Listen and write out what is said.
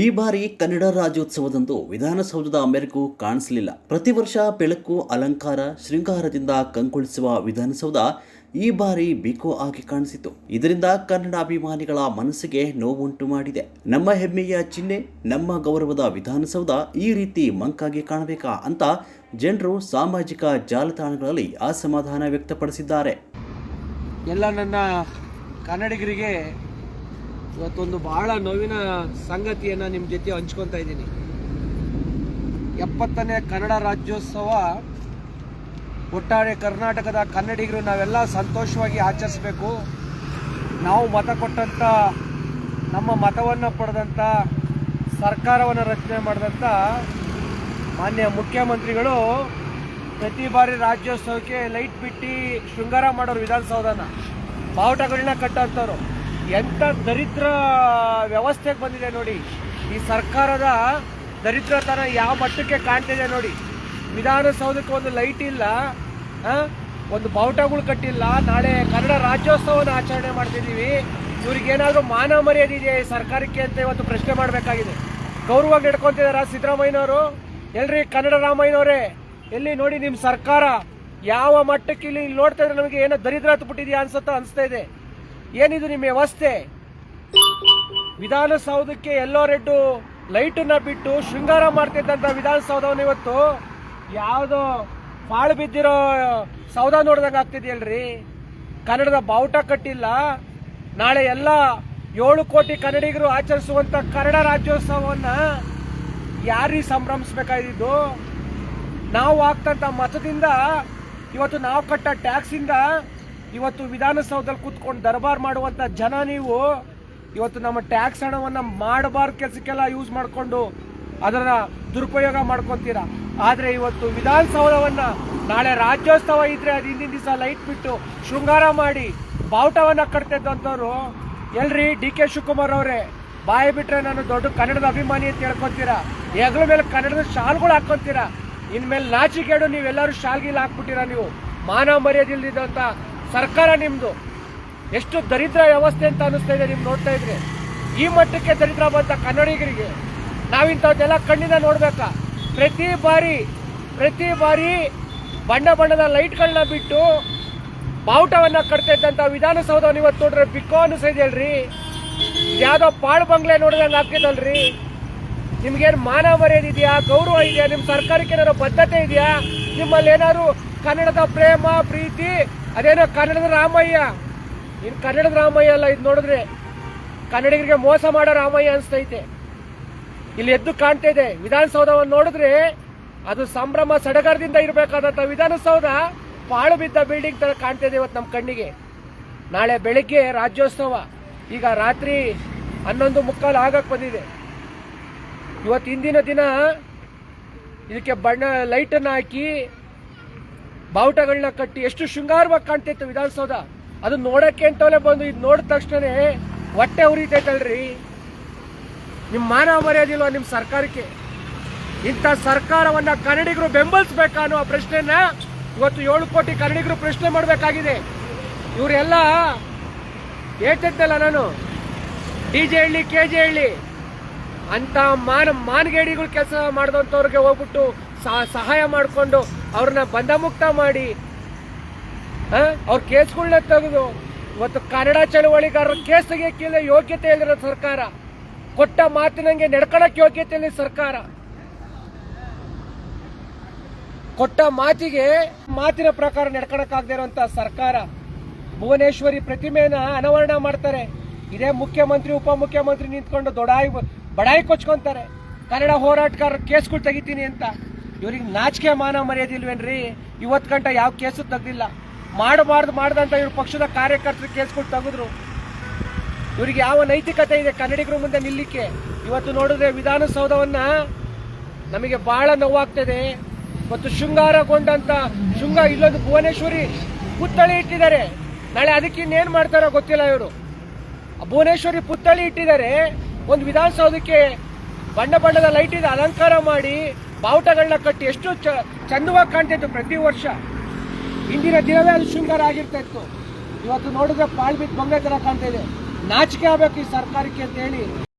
ಈ ಬಾರಿ ಕನ್ನಡ ರಾಜ್ಯೋತ್ಸವದಂದು ವಿಧಾನಸೌಧದ ಮೆರುಗು ಕಾಣಿಸಲಿಲ್ಲ. ಪ್ರತಿ ವರ್ಷ ಬೆಳಕು, ಅಲಂಕಾರ, ಶೃಂಗಾರದಿಂದ ಕಂಗೊಳಿಸುವ ವಿಧಾನಸೌಧ ಈ ಬಾರಿ ಬಿಕೋ ಆಗಿ ಕಾಣಿಸಿತು. ಇದರಿಂದ ಕನ್ನಡ ಅಭಿಮಾನಿಗಳ ಮನಸ್ಸಿಗೆ ನೋವುಂಟು ಮಾಡಿದೆ. ನಮ್ಮ ಹೆಮ್ಮೆಯ ಚಿಹ್ನೆ, ನಮ್ಮ ಗೌರವದ ವಿಧಾನಸೌಧ ಈ ರೀತಿ ಮಂಕಾಗಿ ಕಾಣಬೇಕಾ ಅಂತ ಜನರು ಸಾಮಾಜಿಕ ಜಾಲತಾಣಗಳಲ್ಲಿ ಅಸಮಾಧಾನ ವ್ಯಕ್ತಪಡಿಸಿದ್ದಾರೆ. ಎಲ್ಲ ನನ್ನ ಕನ್ನಡಿಗರಿಗೆ ಇವತ್ತೊಂದು ಬಹಳ ನೋವಿನ ಸಂಗತಿಯನ್ನು ನಿಮ್ಮ ಜೊತೆ ಹಂಚ್ಕೊತಾ ಇದ್ದೀನಿ. ಎಪ್ಪತ್ತನೇ ಕನ್ನಡ ರಾಜ್ಯೋತ್ಸವ, ಒಟ್ಟಾರೆ ಕರ್ನಾಟಕದ ಕನ್ನಡಿಗರು ನಾವೆಲ್ಲ ಸಂತೋಷವಾಗಿ ಆಚರಿಸಬೇಕು. ನಾವು ಮತ ಕೊಟ್ಟಂಥ ನಮ್ಮ ಮತವನ್ನು ಪಡೆದಂಥ ಸರ್ಕಾರವನ್ನು ರಚನೆ ಮಾಡಿದಂಥ ಮಾನ್ಯ ಮುಖ್ಯಮಂತ್ರಿಗಳು ಪ್ರತಿ ಬಾರಿ ರಾಜ್ಯೋತ್ಸವಕ್ಕೆ ಲೈಟ್ ಬಿಟ್ಟು ಶೃಂಗಾರ ಮಾಡೋರು ವಿಧಾನಸೌಧನ. ಬಾವುಟಗಳನ್ನ ಕಟ್ಟೋಂಥವ್ರು ಎಂಥ ದರಿದ್ರ ವ್ಯವಸ್ಥೆಗೆ ಬಂದಿದೆ ನೋಡಿ. ಈ ಸರ್ಕಾರದ ದರಿದ್ರತನ ಯಾವ ಮಟ್ಟಕ್ಕೆ ಕಾಣ್ತಿದೆ ನೋಡಿ. ವಿಧಾನಸೌಧಕ್ಕೆ ಒಂದು ಲೈಟ್ ಇಲ್ಲ? ಒಂದು ಬಾವುಟಗಳು ಕಟ್ಟಿಲ್ಲ. ನಾಳೆ ಕನ್ನಡ ರಾಜ್ಯೋತ್ಸವನ ಆಚರಣೆ ಮಾಡ್ತಿದ್ದೀವಿ. ಇವ್ರಿಗೇನಾದರೂ ಮಾನ ಮರ್ಯಾದೆ ಇದೆಯಾ ಈ ಸರ್ಕಾರಕ್ಕೆ ಅಂತ ಇವತ್ತು ಪ್ರಶ್ನೆ ಮಾಡಬೇಕಾಗಿದೆ. ಗೌರವವಾಗಿ ನಡ್ಕೊತಿದಾರ ಸಿದ್ದರಾಮಯ್ಯನವರು? ಎಲ್ರಿ ಕನ್ನಡ ರಾಮಯ್ಯನವರೇ, ಎಲ್ಲಿ ನೋಡಿ ನಿಮ್ಮ ಸರ್ಕಾರ? ಯಾವ ಮಟ್ಟಕ್ಕೆ ಇಲ್ಲಿ ನೋಡ್ತಾ ಇದ್ರೆ ನಮಗೆ ಏನೋ ದರಿದ್ರ ಹತ್ಬಿಟ್ಟಿದೆಯಾ ಅನ್ಸುತ್ತಾ ಅನಿಸ್ತಾ ಇದೆ. ಏನಿದು ನಿಮ್ಮ ವ್ಯವಸ್ಥೆ? ವಿಧಾನಸೌಧಕ್ಕೆ ಎಲ್ಲೋ ರೆಡ್ಡು ಲೈಟನ್ನ ಬಿಟ್ಟು ಶೃಂಗಾರ ಮಾಡ್ತಿದ್ದಂಥ ವಿಧಾನಸೌಧವನ್ನು ಇವತ್ತು ಯಾವುದೋ ಪಾಳು ಬಿದ್ದಿರೋ ಸೌಧ ನೋಡ್ದಂಗೆ ಆಗ್ತಿದೆಯಲ್ರಿ? ಕನ್ನಡದ ಬಾವುಟ ಕಟ್ಟಿಲ್ಲ. ನಾಳೆ ಎಲ್ಲ ಏಳು ಕೋಟಿ ಕನ್ನಡಿಗರು ಆಚರಿಸುವಂತ ಕನ್ನಡ ರಾಜ್ಯೋತ್ಸವವನ್ನ ಯಾರೀ ಸಂಭ್ರಮಿಸ್ಬೇಕಾಗಿದ್ದು? ನಾವು ಆಗ್ತಂತ ಮತದಿಂದ ಇವತ್ತು ನಾವು ಕಟ್ಟ ಟ್ಯಾಕ್ಸಿಂದ ಇವತ್ತು ವಿಧಾನಸೌಧದಲ್ಲಿ ಕೂತ್ಕೊಂಡು ದರ್ಬಾರ್ ಮಾಡುವಂತ ಜನ ನೀವು, ಇವತ್ತು ನಮ್ಮ ಟ್ಯಾಕ್ಸ್ ಹಣವನ್ನ ಮಾಡಬಾರ್ದು ಕೆಲಸಕ್ಕೆಲ್ಲ ಯೂಸ್ ಮಾಡಿಕೊಂಡು ಅದರ ದುರುಪಯೋಗ ಮಾಡ್ಕೊತೀರಾ? ಆದರೆ ಇವತ್ತು ವಿಧಾನಸೌಧವನ್ನ ನಾಳೆ ರಾಜ್ಯೋತ್ಸವ ಇದ್ರೆ ಅದು ಹಿಂದಿನ ದಿವಸ ಲೈಟ್ ಬಿಟ್ಟು ಶೃಂಗಾರ ಮಾಡಿ ಬಾವುಟವನ್ನ ಕಟ್ತಿದ್ದಂಥವ್ರು, ಎಲ್ರಿ ಡಿ ಕೆ ಶಿವಕುಮಾರ್ ಅವರೇ, ಬಾಯಿ ಬಿಟ್ರೆ ನಾನು ದೊಡ್ಡ ಕನ್ನಡದ ಅಭಿಮಾನಿ ಅಂತ ಹೇಳ್ಕೊತೀರಾ? ಹೆಗಲ ಮೇಲೆ ಕನ್ನಡದ ಶಾಲ್ಗಳು ಹಾಕೊಂತೀರಾ? ಇನ್ಮೇಲೆ ನಾಚಿಕೆಡು ನೀವೆಲ್ಲರೂ ಶಾಲ್ಗಿಲ್ ಹಾಕ್ಬಿಟ್ಟಿರಾ ನೀವು? ಮಾನ ಮರ್ಯಾದಿಲ್ದಿದ್ದಂತ ಸರ್ಕಾರ ನಿಮ್ಮದು ಎಷ್ಟು ದರಿದ್ರ ವ್ಯವಸ್ಥೆ ಅಂತ ಅನಿಸ್ತಾ ಇದೆ ನಿಮ್ಗೆ ನೋಡ್ತಾ ಇದ್ರೆ. ಈ ಮಟ್ಟಕ್ಕೆ ದರಿದ್ರ ಬಂತ ಕನ್ನಡಿಗರಿಗೆ ನಾವಿಂಥದ್ದೆಲ್ಲ ಕಣ್ಣಿಂದ ನೋಡ್ಬೇಕಾ? ಪ್ರತಿ ಬಾರಿ ಪ್ರತಿ ಬಾರಿ ಬಣ್ಣ ಬಣ್ಣದ ಲೈಟ್ಗಳನ್ನ ಬಿಟ್ಟು ಬಾವುಟವನ್ನು ಕಟ್ತಾ ಇದ್ದಂತ ವಿಧಾನಸೌಧವನ್ನು ಇವತ್ತು ನೋಡ್ರೆ ಬಿಕ್ಕೋ ಅನಿಸ್ತಾ ಹೇಳ್ರಿ ಯಾವ್ದೋ ಪಾಳು ಬಂಗ್ಲೆ ನೋಡಿದಂಗೆ ಆಗ್ತಿದಲ್ರಿ ನಿಮ್ಗೇನು ಮಾನ ಮರ್ಯಾದೆ ಇದೆಯಾ ಗೌರವ ಇದೆಯಾ? ನಿಮ್ಮ ಸರ್ಕಾರಕ್ಕೆ ಏನಾರು ಬದ್ಧತೆ ಇದೆಯಾ? ನಿಮ್ಮಲ್ಲಿ ಏನಾದ್ರು ಕನ್ನಡದ ಪ್ರೇಮ, ಪ್ರೀತಿ, ಅದೇನೋ ಕನ್ನಡದ ರಾಮಯ್ಯ. ಇನ್ ಕನ್ನಡದ ರಾಮಯ್ಯ ಅಲ್ಲ, ಇದು ನೋಡಿದ್ರೆ ಕನ್ನಡಿಗರಿಗೆ ಮೋಸ ಮಾಡೋ ರಾಮಯ್ಯ ಅನಿಸ್ತೈತೆ. ಇಲ್ಲಿ ಎದ್ದು ಕಾಣ್ತಾ ಇದೆ, ವಿಧಾನಸೌಧವನ್ನು ನೋಡಿದ್ರೆ ಅದು ಸಂಭ್ರಮ ಸಡಗರದಿಂದ ಇರಬೇಕಾದಂತ ವಿಧಾನಸೌಧ ಪಾಳು ಬಿದ್ದ ಬಿಲ್ಡಿಂಗ್ ತರ ಕಾಣ್ತಾ ಇದೆ ಇವತ್ತು ನಮ್ಮ ಕಣ್ಣಿಗೆ. ನಾಳೆ ಬೆಳಿಗ್ಗೆ ರಾಜ್ಯೋತ್ಸವ. ಈಗ ರಾತ್ರಿ ಹನ್ನೊಂದು ಮುಕ್ಕಾಲು ಆಗಕ್ ಬಂದಿದೆ. ಇವತ್ತು ಹಿಂದಿನ ದಿನ ಇದಕ್ಕೆ ಬಣ್ಣ ಲೈಟನ್ನು ಹಾಕಿ ಬಾವುಟಗಳನ್ನ ಕಟ್ಟಿ ಎಷ್ಟು ಶೃಂಗಾರವಾಗಿ ಕಾಣ್ತಿತ್ತು ವಿಧಾನಸೌಧ. ಅದು ನೋಡಕ್ಕೆ ಅಂತವಲೇ ಬಂದು ಇದು ನೋಡಿದ ತಕ್ಷಣನೇ ಹೊಟ್ಟೆ ಉರಿತೈತಲ್ರಿ. ನಿಮ್ಮ ಮಾನ ಮರ್ಯಾದಿಲ್ವಾ ನಿಮ್ಮ ಸರ್ಕಾರಕ್ಕೆ? ಇಂಥ ಸರ್ಕಾರವನ್ನ ಕನ್ನಡಿಗರು ಬೆಂಬಲಿಸ್ಬೇಕಾ ಅನ್ನೋ ಪ್ರಶ್ನೆನ ಇವತ್ತು ಏಳು ಕೋಟಿ ಕನ್ನಡಿಗರು ಪ್ರಶ್ನೆ ಮಾಡಬೇಕಾಗಿದೆ. ಇವರೆಲ್ಲ ಹೇಳ್ತಿದ್ದಲ್ಲ ನಾನು. D J Halli, K J Halli. ಅಂತ ಮಾನ, ಮಾನಗೇಡಿಗಳು ಕೆಲಸ ಮಾಡಿದಂಥವ್ರಿಗೆ ಹೋಗ್ಬಿಟ್ಟು ಸಹಾಯ ಮಾಡಿಕೊಂಡು ಅವ್ರನ್ನ ಬಂಧಮುಕ್ತ ಮಾಡಿ ಅವ್ರ ಕೇಸ್ಗಳನ್ನ ತೆಗೆದು, ಇವತ್ತು ಕನ್ನಡ ಚಳವಳಿಗಾರರ ಕೇಸ್ ತೆಗಿಯಕ್ಕಿಲ್ಲ ಯೋಗ್ಯತೆ ಇಲ್ಲಿರೋ ಸರ್ಕಾರ. ಕೊಟ್ಟ ಮಾತಿನಂಗೆ ನಡ್ಕೊಳಕ್ ಯೋಗ್ಯತೆ ಇಲ್ಲ ಸರ್ಕಾರ. ಕೊಟ್ಟ ಮಾತಿಗೆ ಮಾತಿನ ಪ್ರಕಾರ ನಡ್ಕೊಳಕ್ಕಾಗದೇ ಇರುವಂತ ಸರ್ಕಾರ. ಭುವನೇಶ್ವರಿ ಪ್ರತಿಮೆನ ಅನಾವರಣ ಮಾಡ್ತಾರೆ. ಇದೇ ಮುಖ್ಯಮಂತ್ರಿ, ಉಪಮುಖ್ಯಮಂತ್ರಿ ನಿಂತ್ಕೊಂಡು ದೊಡಾಯಿ, ಬಡಾಯಿ ಕೊಚ್ಕೊಂತಾರೆ. ಕನ್ನಡ ಹೋರಾಟಗಾರರ ಕೇಸ್ಗಳು ತೆಗಿತೀನಿ ಅಂತ. ಇವ್ರಿಗೆ ನಾಚಿಕೆ ಮಾನ ಮರ್ಯಾದೆ ಇಲ್ವೇನ್ರಿ? ಇವತ್ತು ಗಂಟ ಯಾವ ಕೇಸು ತೆಗ್ದಿಲ್ಲ. ಮಾಡಬಾರ್ದು, ಮಾಡ್ದಂತ ಇವ್ರ ಪಕ್ಷದ ಕಾರ್ಯಕರ್ತರು ಕೊಟ್ಟು ತೆಗೆದ್ರು. ಇವ್ರಿಗೆ ಯಾವ ನೈತಿಕತೆ ಇದೆ ಕನ್ನಡಿಗರ ಮುಂದೆ ನಿಲ್ಲಿಕ್ಕೆ? ಇವತ್ತು ನೋಡಿದ್ರೆ ವಿಧಾನಸೌಧವನ್ನ ನಮಗೆ ಬಹಳ ನೋವಾಗ್ತದೆ. ಮತ್ತು ಶೃಂಗಾರಗೊಂಡಂತ ಶೃಂಗ ಇಲ್ಲೊಂದು ಭುವನೇಶ್ವರಿ ಪುತ್ಥಳಿ ಇಟ್ಟಿದ್ದಾರೆ. ನಾಳೆ ಅದಕ್ಕೆ ಇನ್ನೇನು ಮಾಡ್ತಾರೋ ಗೊತ್ತಿಲ್ಲ ಇವರು. ಭುವನೇಶ್ವರಿ ಪುತ್ಥಳಿ ಇಟ್ಟಿದ್ದಾರೆ. ಒಂದು ವಿಧಾನಸೌಧಕ್ಕೆ ಬಣ್ಣ ಬಣ್ಣದ ಲೈಟ್ ಇದೆ, ಅಲಂಕಾರ ಮಾಡಿ ಬಾವುಟಗಳನ್ನ ಕಟ್ಟಿ ಎಷ್ಟು ಚ- ಚಂದವಾಗಿ ಕಾಣ್ತಾಯಿತ್ತು ಪ್ರತಿ ವರ್ಷ. ಇಂದಿನ ದಿನವೇ ಅದು ಶೃಂಗಾರ ಆಗಿರ್ತಾ ಇತ್ತು. ಇವತ್ತು ನೋಡಿದ್ರೆ ಪಾಳ್ಬಿದ್ದು ಬಂಗಲೆ ತರ ಕಾಣ್ತಾ ಇದೆ. ನಾಚಿಕೆ ಆಗ್ಬೇಕು ಈ ಸರ್ಕಾರಕ್ಕೆ ಅಂತ ಹೇಳಿ.